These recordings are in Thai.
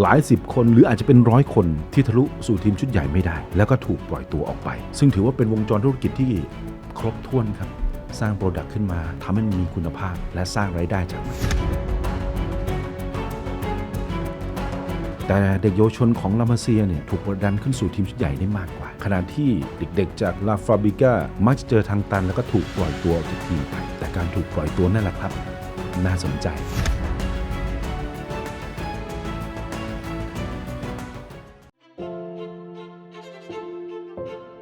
หลายสิบคนหรืออาจจะเป็นร้อยคนที่ทะลุสู่ทีมชุดใหญ่ไม่ได้ แล้วก็ถูกปล่อยตัวออกไป ซึ่งถือว่าเป็นวงจรธุรกิจที่ครบถ้วนครับ สร้างโปรดักต์ขึ้นมาทำให้มันมีคุณภาพและสร้างรายได้จากมันแต่เด็กเยาวชนของลามาเซียเนี่ยถูกกดดันขึ้นสู่ทีมชุดใหญ่ได้มากกว่า ขณะที่เด็กๆจากลาฟาบิก้ามักจะเจอทางตันแล้วก็ถูกปล่อยตัวออกจากทีมไป แต่การถูกปล่อยตัวนั่นแหละครับ น่าสนใจ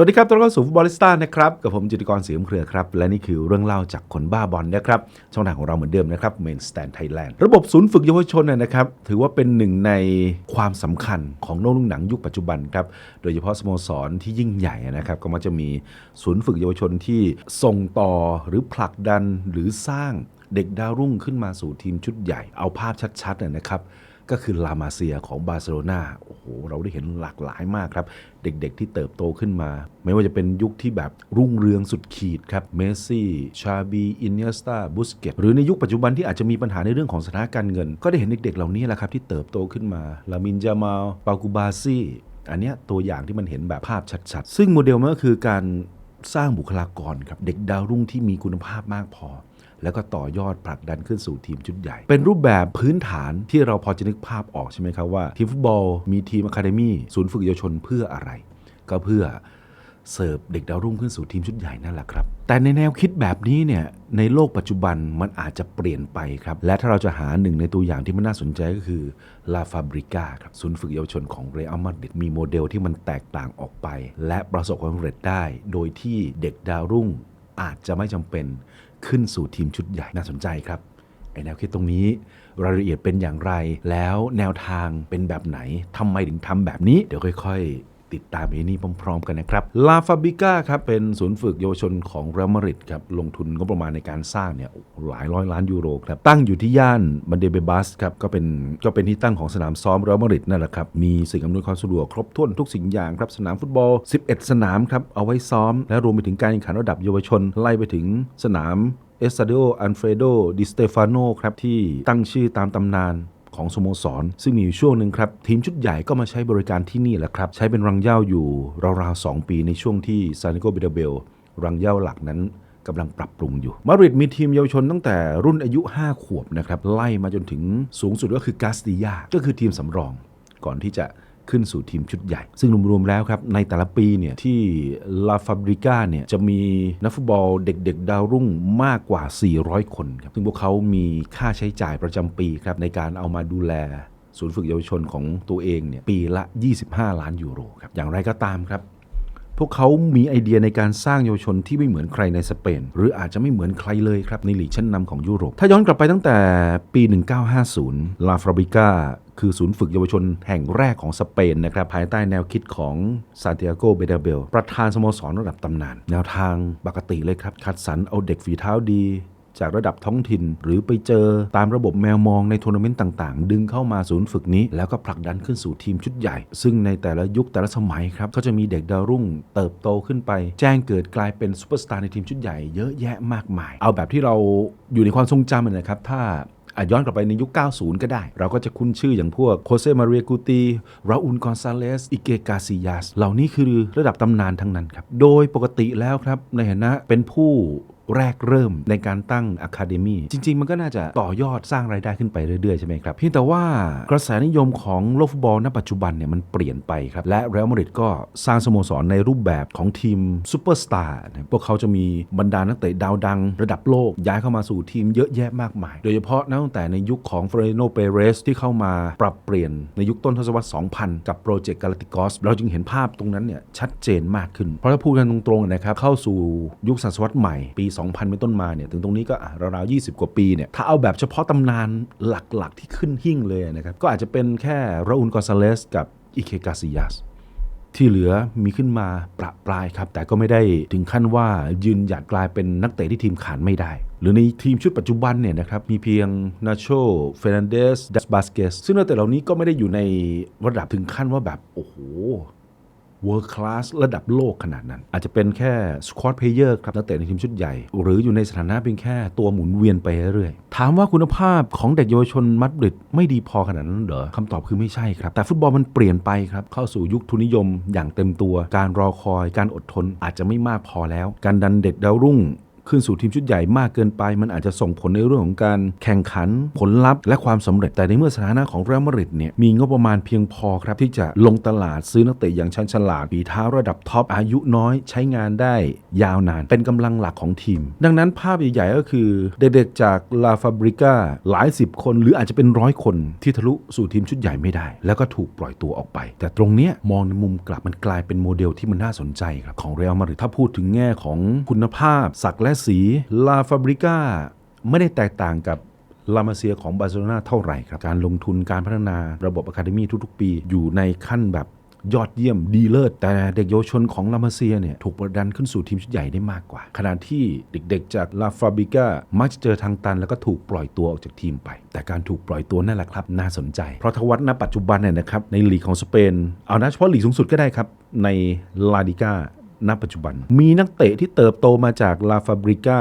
สวัสดีครับต้อนรับสู่ฟุตบอลิสต้านะครับ กับผมจิตกรเสียมเครือครับ และนี่คือเรื่องเล่าจากคนบ้าบอลนะครับ ช่องทางของเราเหมือนเดิมนะครับ Main Stand Thailand ระบบศูนย์ฝึกเยาวชนนะนะครับ ถือว่าเป็นหนึ่งในความสำคัญของโลกลูกหนังยุคปัจจุบันครับ โดยเฉพาะสโมสรที่ยิ่งใหญ่นะครับ ก็มักจะมีศูนย์ฝึกเยาวชนที่ส่งต่อหรือผลักดันหรือสร้างเด็กดาวรุ่งขึ้นมาสู่ทีมชุดใหญ่ เอาภาพชัดๆนะนะครับ ก็คือลามาเซียของบาร์เซโลนาโอ้โห เราได้เห็นหลากหลายมากครับ เด็กๆที่เติบโตขึ้นมา ไม่ว่าจะเป็นยุคที่แบบรุ่งเรืองสุดขีดครับ เมสซี่ ชาบี อินเนสตาบุสเกตหรือในยุคปัจจุบันที่อาจจะมีปัญหาในเรื่องของสถานการเงิน ก็ได้เห็นเด็กๆเหล่านี้แหละครับที่เติบโตขึ้นมา ลามินจามาลปากูบาซี่ อันนี้ตัวอย่างที่มันเห็นแบบภาพชัดๆ ซึ่งโมเดลมันก็คือการสร้างบุคลากรครับเด็กดาวรุ่งที่มีคุณภาพมากพอ แล้วก็ต่อยอดผลักดันขึ้นสู่ทีมชุดใหญ่ เป็นรูปแบบพื้นฐานที่เราพอจะนึกภาพออกใช่ไหมครับว่า ทีมฟุตบอลมีทีมอะคาเดมี่ศูนย์ฝึกเยาวชนเพื่ออะไร ก็เพื่อเสิร์ฟเด็กดาวรุ่งขึ้นสู่ทีมชุดใหญ่นั่นแหละครับ แต่ในแนวคิดแบบนี้เนี่ยในโลกปัจจุบันมันอาจจะเปลี่ยนไปครับ และถ้าเราจะหาหนึ่งในตัวอย่างที่มันน่าสนใจก็คือลาฟาบริก้าครับศูนย์ฝึกเยาวชนของเรอัลมาดริดมีโมเดลที่มันแตกต่างออกไป และประสบความสำเร็จได้ โดยที่เด็กดาวรุ่งอาจจะไม่จำเป็น ขึ้นสู่ทีมชุดใหญ่น่าสนใจครับไอแนวคิดตรงนี้รายละเอียดเป็นอย่างไร แล้วแนวทางเป็นแบบไหนทำไมถึงทำแบบนี้ เดี๋ยวค่อย ๆ ติดตามไอ้นี่พร้อม ๆ กันนะครับลาฟาบิก้าครับเป็นศูนย์ฝึกเยาวชนของเรอัลมาดริดครับลงทุนงบประมาณในการสร้างเนี่ยหลายร้อยล้านยูโรครับตั้งอยู่ที่ย่านบันเดเบบัสครับก็เป็นก็เป็นที่ตั้งของสนามซ้อมเรอัลมาดริดนั่นแหละครับมีสิ่งอำนวยความสะดวกครบถ้วนทุกสิ่งอย่างครับสนามฟุตบอล 11 สนามครับเอาไว้ซ้อม และรวมไปถึงการแข่งขันระดับเยาวชน ไล่ไปถึงสนามเอสตาดิโออันเฟรโดดิสเตฟานโนครับที่ตั้งชื่อตามตำนาน ของสโมสร ซึ่งมีอยู่ช่วงหนึ่งครับ ทีมชุดใหญ่ก็มาใช้บริการที่นี่แหละครับ ใช้เป็นรังเย้าอยู่ราวๆ 2 ปีในช่วงที่ซานิโกเบเดเบล รังเย้าหลักนั้นกำลังปรับปรุงอยู่ มาดริดมีทีมเยาวชนตั้งแต่รุ่นอายุ 5 ขวบนะครับไล่มาจนถึงสูงสุดก็คือกาสติยาก็คือทีมสำรอง ก่อนที่จะ ขึ้นสู่ทีมชุดใหญ่ ซึ่งรวมๆแล้วครับ ในแต่ละปีเนี่ยที่ลาฟาบริก้าเนี่ยจะมีนักฟุตบอลเด็กๆ ดาวรุ่งมากกว่า 400 คนครับ ซึ่งพวกเขามีค่าใช้จ่ายประจำปีครับในการเอามาดูแลศูนย์ฝึกเยาวชนของตัวเองเนี่ยปีละ 25 ล้านยูโรครับอย่างไรก็ตามครับ พวกเขามีไอเดียในการสร้างเยาวชนที่ไม่เหมือนใครในสเปน หรืออาจจะไม่เหมือนใครเลยครับในหลีกชั้นนำของยุโรป ถ้าย้อนกลับไปตั้งแต่ปี 1950 ลาฟราบิก้าคือศูนย์ฝึกเยาวชนแห่งแรกของสเปนนะครับภายใต้แนวคิดของซานติอาโก เบเดเบล ประธานสโมสรระดับตำนาน แนวทางปกติเลยครับ คัดสรรเอาเด็กฝีเท้าดี จากระดับท้องถิ่น หรือไปเจอตามระบบแมวมองในทัวร์นาเมนต์ต่างๆ ดึงเข้ามาศูนย์ฝึกนี้ แล้วก็ผลักดันขึ้นสู่ทีมชุดใหญ่ ซึ่งในแต่ละยุคแต่ละสมัยครับก็จะมีเด็กดาวรุ่ง เติบโตขึ้นไป แจ้งเกิดกลายเป็นซูเปอร์สตาร์ในทีมชุดใหญ่เยอะแยะมากมาย เอาแบบที่เราอยู่ในความทรงจำนะครับถ้าย้อนกลับไปในยุค 90 ก็ได้ เราก็จะคุ้นชื่ออย่างพวกโคเซมาเรียกูตี ราอูลกอนซาเลส อิเกกาซิยาส เหล่านี้คือระดับตำนานทั้งนั้นครับ โดยปกติแล้วครับ ในฐานะเป็นผู้ แรกเริ่มในการตั้งอะคาเดมีจริง ๆ มันก็น่าจะต่อยอดสร้างรายได้ขึ้นไปเรื่อย ๆ ใช่ไหมครับ เพียงแต่ว่ากระแสนิยมของโลกฟุตบอลณปัจจุบันเนี่ยมันเปลี่ยนไปครับ และเรอัลมาดริดก็สร้างสโมสรในรูปแบบของทีมซูเปอร์สตาร์พวกเขาจะมีบรรดานักเตะดาวดัง ระดับโลกย้ายเข้ามาสู่ทีมเยอะแยะมากมาย โดยเฉพาะนับตั้งแต่ในยุคของเฟรโนเปเรสที่เข้ามาปรับเปลี่ยนในยุคต้นทศวรรษ 2000 กับโปรเจกต์กาลาติกอสเราจึงเห็นภาพตรงนั้นเนี่ยชัดเจนมากขึ้น เพราะถ้าพูดกันตรงๆนะครับเข้าสู่ยุคศตวรรษใหม่ปี2000 เป็นต้นมาเนี่ยถึงตรงนี้ก็ราวๆ20 กว่าปีเนี่ยถ้าเอาแบบเฉพาะตำนานหลักๆที่ขึ้นหิ่งเลยนะครับก็อาจจะเป็นแค่ราอูลกอซาเลสกับอิเคกาซิยาสที่เหลือมีขึ้นมาประปรายครับ แต่ก็ไม่ได้ถึงขั้นว่ายืนหยัดกลายเป็นนักเตะที่ทีมขาดไม่ได้ หรือในทีมชุดปัจจุบันเนี่ยนะครับ มีเพียงนาโชเฟรนันเดสดัสบาสเกสซึ่งนักเตะเหล่านี้ก็ไม่ได้อยู่ในระดับถึงขั้นว่าแบบ โอ้โห world class ระดับโลกขนาดนั้น อาจจะเป็นแค่ squad player ครับนักเตะในทีมชุดใหญ่ หรืออยู่ในสถานะเป็นแค่ตัวหมุนเวียนไปเรื่อยๆ ถามว่าคุณภาพของเด็กเยาวชนมัดริดไม่ดีพอขนาดนั้นเหรอคำตอบคือไม่ใช่ครับ แต่ฟุตบอลมันเปลี่ยนไปครับ เข้าสู่ยุคทุนนิยมอย่างเต็มตัว การรอคอย การอดทนอาจจะไม่มากพอแล้ว การดันเด็กดาวรุ่ง ขึ้นสู่ทีมชุดใหญ่มากเกินไป มันอาจจะส่งผลในเรื่องของการแข่งขันผลลัพธ์และความสำเร็จแต่ในเมื่อสถานะของเรอัลมาดริดเนี่ยมีงบประมาณเพียงพอครับที่จะลงตลาดซื้อนักเตะอย่างชันฉลาดฝีเท้าระดับท็อปอายุน้อย ใช้งานได้ยาวนาน เป็นกำลังหลักของทีม ดังนั้นภาพใหญ่ๆก็คือเด็กๆจากลาฟาบริก้าหลายสิบคน หรืออาจจะเป็นร้อยคนที่ทะลุสู่ทีมชุดใหญ่ไม่ได้ แล้วก็ถูกปล่อยตัวออกไป แต่ตรงเนี้ยมองในมุมกลับมันกลายเป็นโมเดลที่มันน่าสนใจครับของเรอัลมาดริดถ้าพูดถึงแง่ของคุณภาพศักย์และสีลาฟาบริก้าไม่ได้แตกต่างกับลามาเซียของบาร์เซโลนาเท่าไหร่ครับ การลงทุนการพัฒนาระบบอะคาเดมีทุกๆ ปี อยู่ในขั้นแบบยอดเยี่ยมดีเลิศแต่เด็กเยาวชนของลามาเซียเนี่ยถูกประดันขึ้นสู่ทีมชุดใหญ่ได้มากกว่า ขณะที่เด็กๆ จากลาฟาบิก้ามักจะเจอทางตัน แล้วก็ถูกปล่อยตัวออกจากทีมไป แต่การถูกปล่อยตัวนั่นแหละครับ น่าสนใจ เพราะทวัตณปัจจุบันเนี่ยนะครับในลีกของสเปน เอานะเฉพาะลีกสูงสุดก็ได้ครับในลาดิก้า ณปัจจุบัน มีนักเตะที่เติบโตมาจากลาฟาบริก้า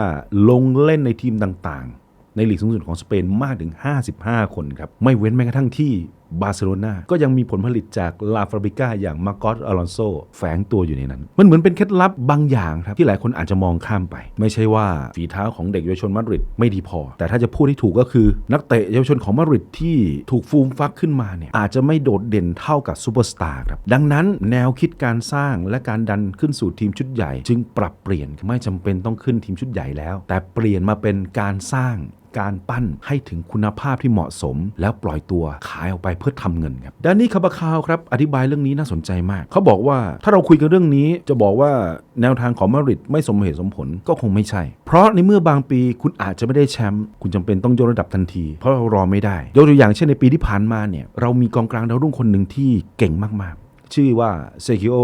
ลงเล่นในทีมต่างๆ ในลีกสูงสุดของสเปนมากถึง 55 คนครับ ไม่เว้นแม้กระทั่งที่ บาร์เซโลนาก็ยังมีผลผลิตจากลาฟาบิก้าอย่างมาโกอสอลอนโซแฝงตัวอยู่ในนั้น มันเหมือนเป็นเคล็ดลับบางอย่างครับ ที่หลายคนอาจจะมองข้ามไป ไม่ใช่ว่าฝีเท้าของเด็กเยาวชนมาดริดไม่ดีพอ แต่ถ้าจะพูดให้ถูกก็คือ นักเตะเยาวชนของมาดริดที่ถูกฟูมฟักขึ้นมาเนี่ยอาจจะไม่โดดเด่นเท่ากับซูเปอร์สตาร์ครับดังนั้นแนวคิดการสร้างและการดันขึ้นสู่ทีมชุดใหญ่ จึงปรับเปลี่ยนไม่จำเป็นต้องขึ้นทีมชุดใหญ่แล้ว แต่เปลี่ยนมาเป็นการสร้าง การปั้นให้ถึงคุณภาพที่เหมาะสม แล้วปล่อยตัวขายออกไปเพื่อทำเงินครับด้านนี้คาบาคาวครับอธิบายเรื่องนี้น่าสนใจมาก เขาบอกว่าถ้าเราคุยกันเรื่องนี้จะบอกว่าแนวทางของมาดริดไม่สมเหตุสมผลก็คงไม่ใช่ เพราะในเมื่อบางปีคุณอาจจะไม่ได้แชมป์คุณจำเป็นต้องยกระดับทันที เพราะเรารอไม่ได้ ยกตัวอย่างเช่นในปีที่ผ่านมาเนี่ยเรามีกองกลางดาวรุ่งคนหนึ่งที่เก่งมากๆ ชื่อว่าเซคิโอ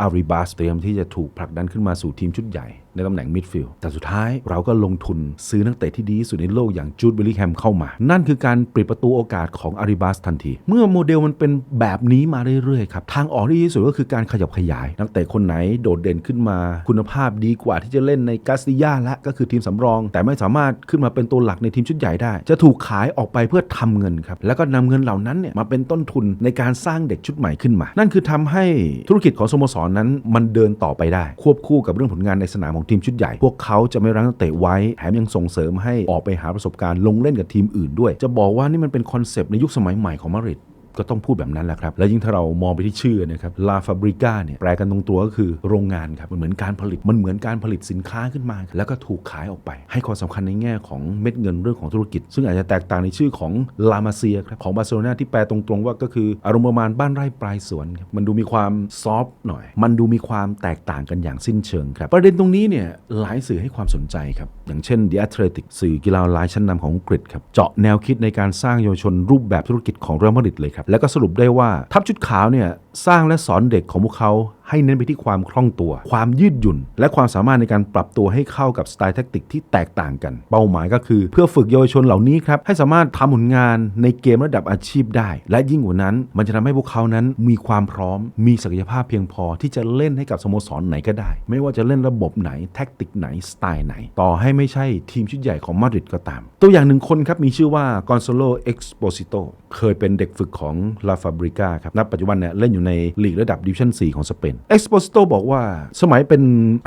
อาริบาสเตรียมที่จะถูกผลักดันขึ้นมาสู่ทีมชุดใหญ่ในตำแหน่งมิดฟิลด์แต่สุดท้ายเราก็ลงทุนซื้อนักเตะที่ดีที่สุดในโลกอย่างจูดเบลลิแฮมเข้ามา นั่นคือการปิดประตูโอกาสของอาริบาสทันที เมื่อโมเดลมันเป็นแบบนี้มาเรื่อยๆครับ ทางออกที่ดีที่สุดก็คือการขยับขยาย นักเตะคนไหนโดดเด่นขึ้นมา คุณภาพดีกว่าที่จะเล่นในกาสติยาและก็คือทีมสำรอง แต่ไม่สามารถขึ้นมาเป็นตัวหลักในทีมชุดใหญ่ได้ จะถูกขายออกไปเพื่อทำเงินครับแล้วก็นำเงินเหล่านั้นเนี่ยมาเป็นต้นทุนในการสร้างเด็กชุดใหม่ขึ้นมา นั่นคือทำให้ธุรกิจของสโมสรนั้นมันเดินต่อไปได้ ควบคู่กับเรื่องผลงานในสนามของทีมชุดใหญ่ พวกเขาจะไม่รั้งนักเตะไว้ แถมยังส่งเสริมให้ออกไปหาประสบการณ์ลงเล่นกับทีมอื่นด้วย จะบอกว่านี่มันเป็นคอนเซปต์ในยุคสมัยใหม่ของมาดริด ก็ต้องพูดแบบนั้นแหละครับ และยิ่งถ้าเรามองไปที่ชื่อนะครับลาฟาบริก้าเนี่ยแปลกันตรงตัวก็คือโรงงานครับมันเหมือนการผลิตมันเหมือนการผลิตสินค้าขึ้นมา แล้วก็ถูกขายออกไป ให้ความสำคัญในแง่ของเม็ดเงินเรื่องของธุรกิจ ซึ่งอาจจะแตกต่างในชื่อของลามาเซียครับของบาร์เซโลนาที่แปลตรงๆว่าก็คืออารมณ์ประมาณบ้านไร่ปลายสวนครับมันดูมีความซอฟต์หน่อย มันดูมีความแตกต่างกันอย่างสิ้นเชิงครับประเด็นตรงนี้เนี่ยหลายสื่อให้ความสนใจครับอย่างเช่น The Athletic สื่อกีฬาออนไลน์ชั้นนำของอังกฤษครับเจาะแนวคิดในการสร้างเยาวชนรูปแบบธุรกิจของเรอัลมาดริดเลยครับและก็สรุปได้ว่าทัพชุดขาวเนี่ยสร้างและสอนเด็กของพวกเขา ให้เน้นไปที่ความคล่องตัว ความยืดหยุ่น และความสามารถในการปรับตัวให้เข้ากับสไตล์แทคติกที่แตกต่างกัน เป้าหมายก็คือ เพื่อฝึกเยาวชนเหล่านี้ครับให้สามารถทำผลงานในเกมระดับอาชีพได้ และยิ่งกว่านั้น มันจะทำให้พวกเขานั้นมีความพร้อม มีศักยภาพเพียงพอที่จะเล่นให้กับสโมสรไหนก็ได้ ไม่ว่าจะเล่นระบบไหนแทคติกไหนสไตล์ไหน ต่อให้ไม่ใช่ทีมชุดใหญ่ของมาดริดก็ตาม ตัวอย่างหนึ่งคนครับมีชื่อว่ากอนโซโลเอ็กซ์โปซิโตเคยเป็นเด็กฝึกของลาฟาบริก้าครับณปัจจุบันเนี่ยเล่นอยู่ในลีกระดับดิวิชั่น4ของสเปนเอ็กซ์โปซิโตบอกว่าสมัยเป็น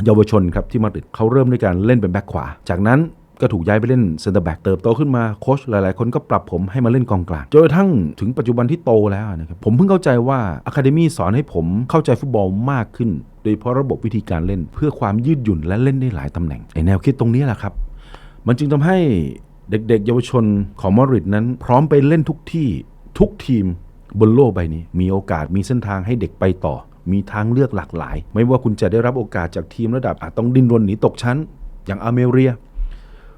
เยาวชนครับที่มาดริดเขาเริ่มด้วยการเล่นเป็นแบ็คขวา จากนั้นก็ถูกย้ายไปเล่นเซนเตอร์แบ็กเติบโตขึ้นมาโค้ชหลายๆ คนก็ปรับผมให้มาเล่นกองกลางจนกระทั่งถึงปัจจุบันที่โตแล้วนะครับผมเพิ่งเข้าใจว่าอะคาเดมี่สอนให้ผมเข้าใจฟุตบอลมากขึ้น โดยเฉพาะระบบวิธีการเล่นเพื่อความยืดหยุ่นและเล่นได้หลายตำแหน่งไอแนวคิดตรงนี้แหละครับ มันจึงทำให้เด็กๆ เยาวชนของมาริดนั้น พร้อมไปเล่นทุกที่ทุกทีมบนโลกใบนี้ มีโอกาสมีเส้นทางให้เด็กไปต่อ มีทางเลือกหลากหลาย ไม่ว่าคุณจะได้รับโอกาสจากทีมระดับอาจต้องดิ้นรนหนีตกชั้น อย่างอาเมเรีย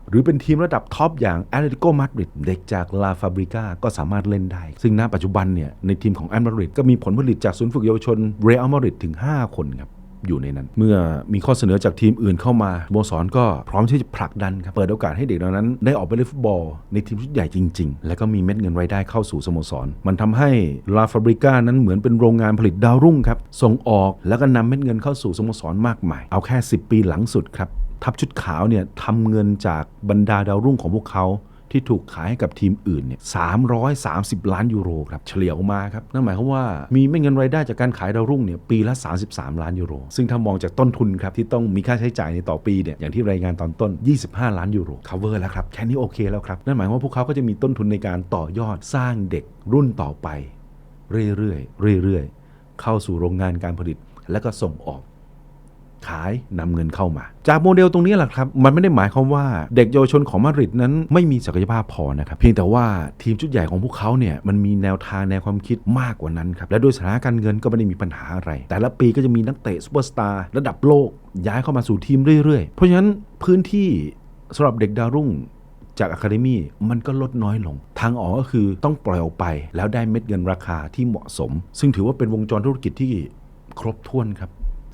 หรือเป็นทีมระดับท็อปอย่างแอตเลติโกมาดริดเด็กจากลาฟาบริก้าก็สามารถเล่นได้ ซึ่งณปัจจุบันเนี่ยในทีมของแอตมาดริดก็มีผลผลิตจากศูนย์ฝึกเยาวชนเรอัลมาดริดถึง 5 คนครับ อยู่ในนั้น เมื่อมีข้อเสนอจากทีมอื่นเข้ามาสโมสรก็พร้อมที่จะผลักดันครับเปิดโอกาสให้เด็กเหล่านั้น ได้ออกไปเล่นฟุตบอล ในทีมชุดใหญ่จริง ๆ และก็มีเม็ดเงินรายได้เข้าสู่สโมสร มันทำให้ลาฟาบริก้านั้นเหมือนเป็นโรงงานผลิตดาวรุ่งครับส่งออกแล้วก็นำเม็ดเงินเข้าสู่สโมสรมากมาย เอาแค่ 10 ปีหลังสุดครับทัพชุดขาวเนี่ยทำเงินจากบรรดาดาวรุ่งของพวกเขา ที่ถูกขายให้กับทีมอื่นเนี่ย330ล้านยูโรครับเฉลี่ยออกมาครับนั่นหมายความว่ามีไม่เงินรายได้จากการขายดาวรุ่งเนี่ยปีละ 33 ล้านยูโร ซึ่งถ้ามองจากต้นทุนครับที่ต้องมีค่าใช้จ่ายในต่อปีเนี่ยอย่างที่รายงานตอนต้น 25 ล้านยูโร cover แล้วครับแค่นี้โอเคแล้วครับนั่นหมายความว่าพวกเขาก็จะมีต้นทุนในการต่อยอดสร้างเด็กรุ่นต่อไป เรื่อยๆเรื่อยๆเข้าสู่โรงงานการผลิต แล้วก็ส่งออก ขายนำเงินเข้ามา จากโมเดลตรงนี้แหละครับมันไม่ได้หมายความว่าเด็กเยาวชนของมาดริดนั้นไม่มีศักยภาพพอนะครับเพียงแต่ว่าทีมชุดใหญ่ของพวกเขาเนี่ยมันมีแนวทางแนวความคิดมากกว่านั้นครับและด้วยสถานการณ์เงินก็ไม่ได้มีปัญหาอะไร แต่ละปีก็จะมีนักเตะซูเปอร์สตาร์ระดับโลกย้ายเข้ามาสู่ทีมเรื่อยๆ เพราะฉะนั้นพื้นที่สำหรับเด็กดาวรุ่งจากอะคาเดมี่มันก็ลดน้อยลง ทางออกก็คือต้องปล่อยออกไป แล้วได้เม็ดเงินราคาที่เหมาะสม ซึ่งถือว่าเป็นวงจรธุรกิจที่ครบถ้วนครับ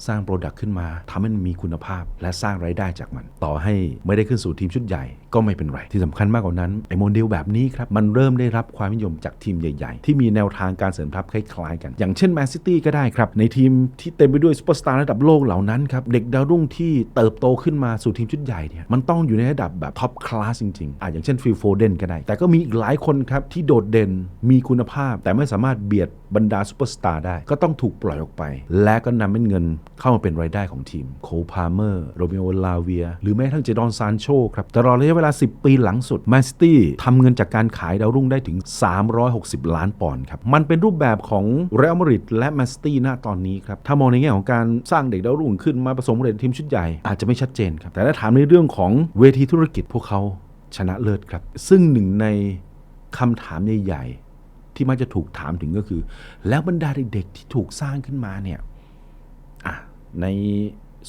สร้างโปรดักต์ขึ้นมาทำให้มันมีคุณภาพ และสร้างรายได้จากมัน ต่อให้ไม่ได้ขึ้นสู่ทีมชุดใหญ่ก็ไม่เป็นไร ที่สำคัญมากกว่านั้นไอ้โมเดลแบบนี้ครับ มันเริ่มได้รับความนิยมจากทีมใหญ่ๆ ที่มีแนวทางการเสริมทัพคล้ายๆกัน อย่างเช่นแมนซิตี้ก็ได้ครับ ในทีมที่เต็มไปด้วยซูเปอร์สตาร์ระดับโลกเหล่านั้นครับ เด็กดาวรุ่งที่เติบโตขึ้นมาสู่ทีมชุดใหญ่เนี่ยมันต้องอยู่ในระดับแบบท็อปคลาสจริงๆอะอย่างเช่นฟิลโฟเดนก็ได้ แต่ก็มีอีกหลายคนครับที่โดดเด่นมีคุณภาพ แต่ไม่สามารถเบียดบรรดาซูเปอร์สตาร์ได้ก็ต้องถูกปล่อยออกไป และก็นำเป็นเงิน เข้ามาเป็นรายได้ของทีมโคพาเมอร์โรเมโอลาเวีย หรือแม้ทั่งเจดอนซานโชครับตลอดระยะเวลา 10 ปีหลังสุดแมนซิตี้ทำเงินจากการขายดาวรุ่งได้ถึง 360 ล้านปอนด์ครับ มันเป็นรูปแบบของเรอัลมาดริดและแมนซิตี้ณตอนนี้ครับ ถ้ามองในแง่ของการสร้างเด็กดาวรุ่งขึ้นมาผสมเรททีมชุดใหญ่อาจจะไม่ชัดเจนครับแต่ถ้าถามในเรื่องของเวทีธุรกิจพวกเขาชนะเลิศครับ ซึ่งหนึ่งในคำถามใหญ่ ๆ ที่มักจะถูกถามถึงก็คือ แล้วบรรดาเด็กๆที่ถูกสร้างขึ้นมาเนี่ย ใน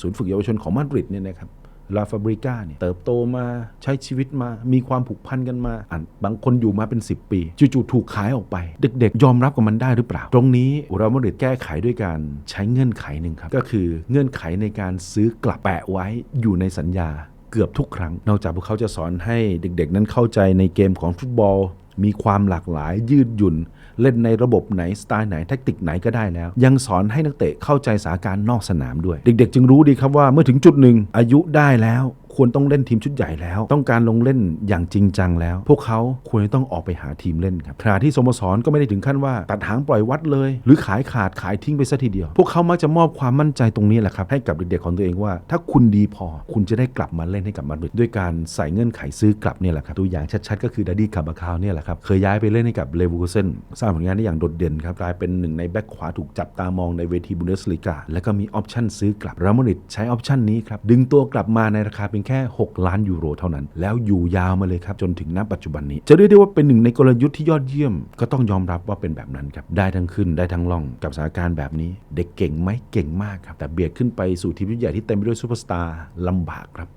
ศูนย์ฝึกเยาวชนของมาดริดเนี่ยนะครับลาฟาบริก้าเนี่ยเติบโตมาใช้ชีวิตมามีความผูกพันกันมาอะบางคนอยู่มาเป็น 10 ปี จู่ๆถูกขายออกไป เด็กๆ ยอมรับกับมันได้หรือเปล่า ตรงนี้เรอัลมาดริดแก้ไขด้วยการใช้เงื่อนไขหนึ่งครับ ก็คือเงื่อนไขในการซื้อกลับแปะไว้อยู่ในสัญญาเกือบทุกครั้ง นอกจากพวกเขาจะสอนให้เด็กๆ นั้นเข้าใจในเกมของฟุตบอล มีความหลากหลายยืดหยุ่น เล่นในระบบไหน สไตล์ไหนแทคติกไหนก็ได้แล้ว ยังสอนให้นักเตะเข้าใจสาการนอกสนามด้วย เด็กๆ จึงรู้ดีครับว่าเมื่อถึงจุดหนึ่งอายุได้แล้ว ควรต้องเล่นทีมชุดใหญ่แล้ว ต้องการลงเล่นอย่างจริงจังแล้ว พวกเขาควรจะต้องออกไปหาทีมเล่นครับขณะที่สโมสรก็ไม่ได้ถึงขั้นว่าตัดหางปล่อยวัดเลย หรือขายขาดขายทิ้งไปซะทีเดียว พวกเขามักจะมอบความมั่นใจตรงนี้แหละครับให้กับเด็กๆของตัวเองว่า ถ้าคุณดีพอคุณจะได้กลับมาเล่นให้กับมาดริดด้วยการใส่เงื่อนไขซื้อกลับเนี่ยแหละครับตัวอย่างชัดๆ ก็คือดาดี้คาบาคาวเนี่ยแหละครับเคยย้ายไปเล่นให้กับเลเวอร์เซนสร้างผลงานได้อย่างโดดเด่นครับกลายเป็นหนึ่งในแบ็คขวาถูกจับตามองในเวทีบุนเดสลีกาแล้วก็มีออปชั่นซื้อกลับเรอัลมาดริดใช้ออปชั่นนี้ครับดึงตัวกลับมาในราคาเพียงแค่ 6 ล้านยูโรเท่านั้น แล้วอยู่ยาวมาเลยครับ จนถึงณปัจจุบันนี้ จะเรียกได้ว่าเป็นหนึ่งในกลยุทธ์ที่ยอดเยี่ยม ก็ต้องยอมรับว่าเป็นแบบนั้นครับ ได้ทั้งขึ้นได้ทั้งล่องกับสถานการณ์แบบนี้ เด็กเก่งไหมเก่งมากครับ แต่เบียดขึ้นไปสู่ทีมใหญ่ที่เต็มไปด้วยซูเปอร์สตาร์ลำบากครับ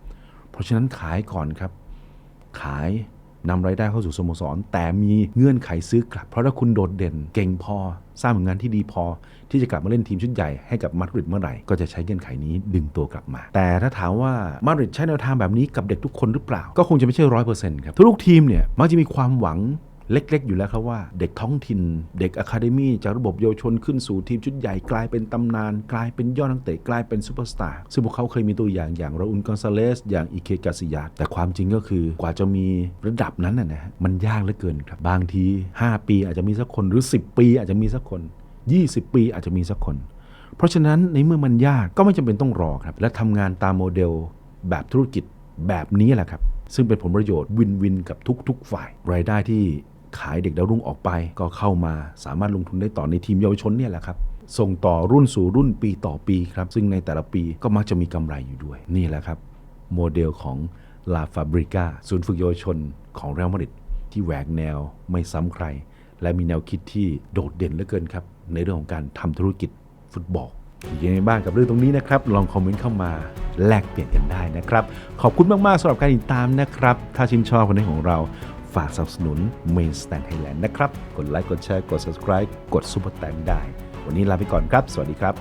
เพราะฉะนั้นขายก่อนครับ ขายนำรายได้เข้าสู่สโมสร แต่มีเงื่อนไขซื้อกลับ เพราะถ้าคุณโดดเด่นเก่งพอ สร้างผลงานที่ดีพอ ที่จะกลับมาเล่นทีมชุดใหญ่ให้กับมาดริดเมื่อไหร่ ก็จะใช้เงื่อนไขนี้ดึงตัวกลับมา แต่ถ้าถามว่ามาดริดใช้แนวทางแบบนี้กับเด็กทุกคนหรือเปล่า ก็คงจะไม่ใช่ร้อยเปอร์เซ็นต์ครับทุกทีมเนี่ยมักจะมีความหวัง เล็กๆ อยู่แล้วครับว่าเด็กท้องถิ่น เด็กอะคาเดมี่จากระบบเยาวชนขึ้นสู่ทีมชุดใหญ่กลายเป็นตำนาน กลายเป็นยอดนักเตะกลายเป็นซูเปอร์สตาร์ซึ่งพวกเขาเคยมีตัวอย่างอย่างราอุลกอนซาเลส อย่างอิเคกาซิยาแต่ความจริงก็คือกว่าจะมีระดับนั้นนะนะฮะมันยากเหลือเกินครับบางที 5 ปีอาจจะมีสักคนหรือ 10 ปีอาจจะมีสักคน 20 ปีอาจจะมีสักคน เพราะฉะนั้นในเมื่อมันยากก็ไม่จำเป็นต้องรอครับและทำงานตามโมเดล แบบธุรกิจแบบนี้แหละครับซึ่งเป็นผลประโยชน์วินวินกับทุกๆฝ่าย รายได้ที่ ขายเด็กดาวรุ่งออกไป ก็เข้ามาสามารถลงทุนได้ต่อในทีมเยาวชนเนี่ยแหละครับส่งต่อรุ่นสู่รุ่นปีต่อปีครับ ซึ่งในแต่ละปีก็มักจะมีกำไรอยู่ด้วย นี่แหละครับ โมเดลของลาฟาบริกาศูนย์ฝึกเยาวชนของเรอัลมาดริดที่แหวกแนวไม่ซ้ำใคร และมีแนวคิดที่โดดเด่นเหลือเกินครับ ในเรื่องของการทำธุรกิจฟุตบอลยังไงบ้างกับเรื่องตรงนี้นะครับ ลองคอมเมนต์เข้ามาแลกเปลี่ยนกันได้นะครับ ขอบคุณมาก ๆสำหรับการติดตามนะครับ ถ้าชื่นชอบคนนี้ของเรา ฝากสนับสนุน Main Stand Thailand นะครับ กดไลค์ กดแชร์ กด subscribe กด Super แตงได้ วันนี้ลาไปก่อนครับ สวัสดีครับ